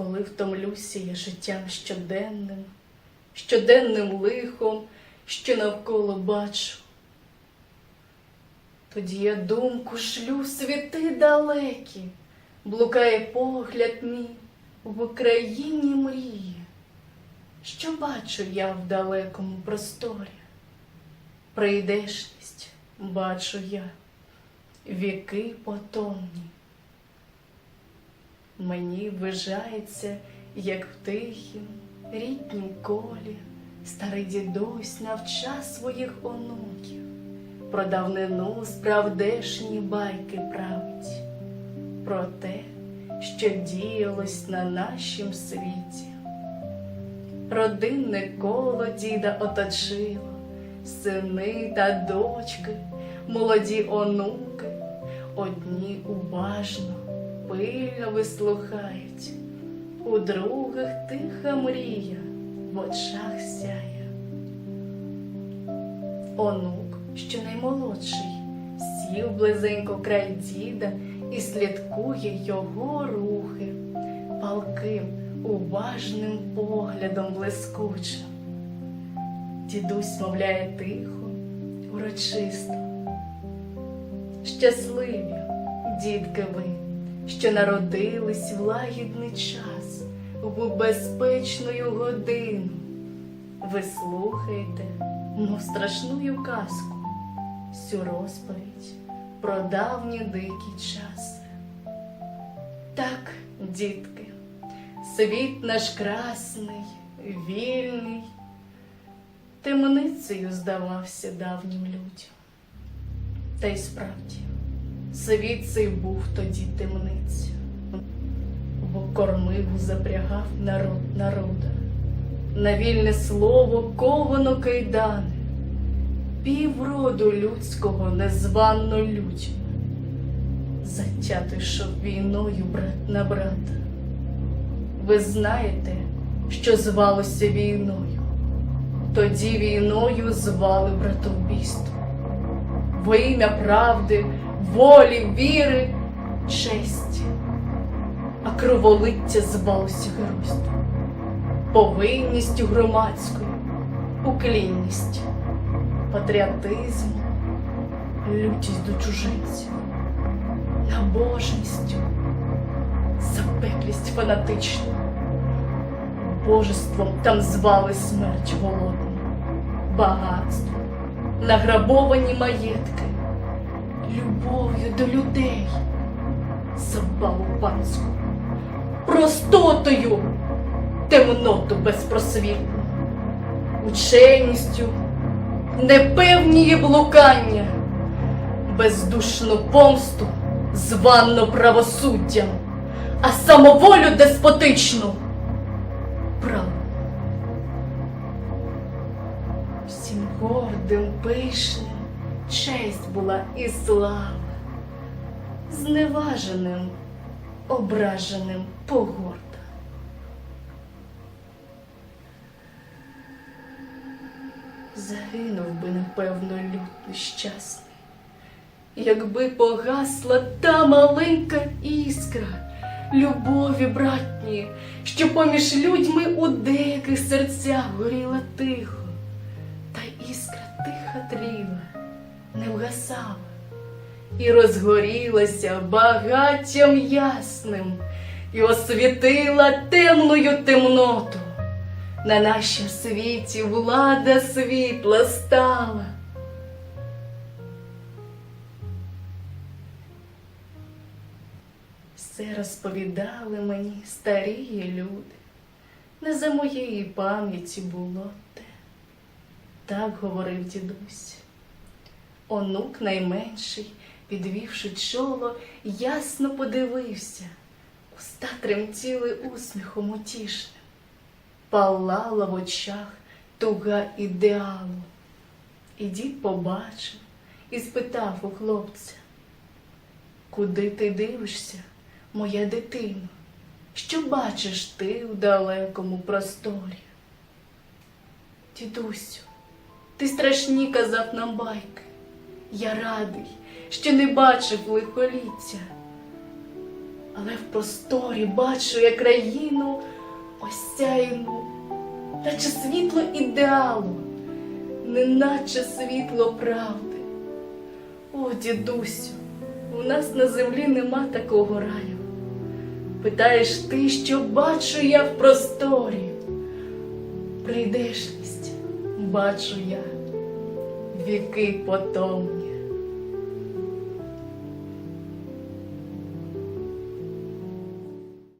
коли втомлюся я життям щоденним, щоденним лихом, що навколо бачу. Тоді я думку шлю світи далекі, блукає погляд мій в Україні мрії. Що бачу я в далекому просторі? Прийдешність бачу я, віки потомні. Мені ввижається, як в тихім, ріднім колі, старий дідусь навча своїх онуків, про давнину справдешні байки править, про те, що діялось на нашім світі. Родинне коло діда оточило, сини та дочки, молоді онуки, одні уважно, пильно вислухають, у других тиха мрія в очах сяє. Онук, що наймолодший, сів близенько край діда і слідкує його рухи, палким, уважним поглядом блискучим. Дідусь мовляє тихо, урочисто. Щасливі, дітки ви, що народились в лагідний час, в безпечну годину. Ви слухаєте, мов страшную казку, всю розповідь про давні дикі часи. Так, дітки, світ наш красний, вільний, темницею здавався давнім людям. Та й справді, світ цей був тоді темницею, бо кормиву запрягав народ народа, на вільне слово ковано кайдани, півроду людського незвано людьми, затято йшов війною брат на брата. Ви знаєте, що звалося війною, тоді війною звали братовбійство. Во ім'я правди, волі, віри, честі, а кроволиття звалося геройством, повинністю громадською, уклінністю, патріотизмом, лютість до чужинців, набожністю, запеклість фанатичну, божеством там звали смерть голодну, багатство награбовані маєтки, любов'ю до людей, забаву панську, простотою, темноту безпросвітну, ученістю, непевніє блукання, бездушну помсту, званну правосуддям, а самоволю деспотичну. Право. Всім гордим, пишним честь була і слава, зневаженим, ображеним погорда. Загинув би, напевно, люд нещасний, якби погасла та маленька іскра любові братні, що поміж людьми у деяких серцях горіла тихо. Та іскра тихо тріла, не і розгорілася багаттям ясним, і освітила темною темноту. На нашім світі влада світла стала. Все розповідали мені старі люди, не за моєї пам'яті було те. Так говорив дідусь. Онук найменший, підвівши чоло, ясно подивився, уста тремтіли усміхом утішним, палала в очах туга ідеалу. І дід побачив і спитав у хлопця, куди ти дивишся, моя дитино? Що бачиш ти в далекому просторі? Дідусю, ти страшні казав нам байки. Я радий, що не бачив лихоліття. але в просторі бачу я країну осяяну, наче світло ідеалу, неначе світло правди. О, дідусю, у нас на землі нема такого раю. Питаєш ти, що бачу я в просторі. Прийдешність бачу я, віки потому.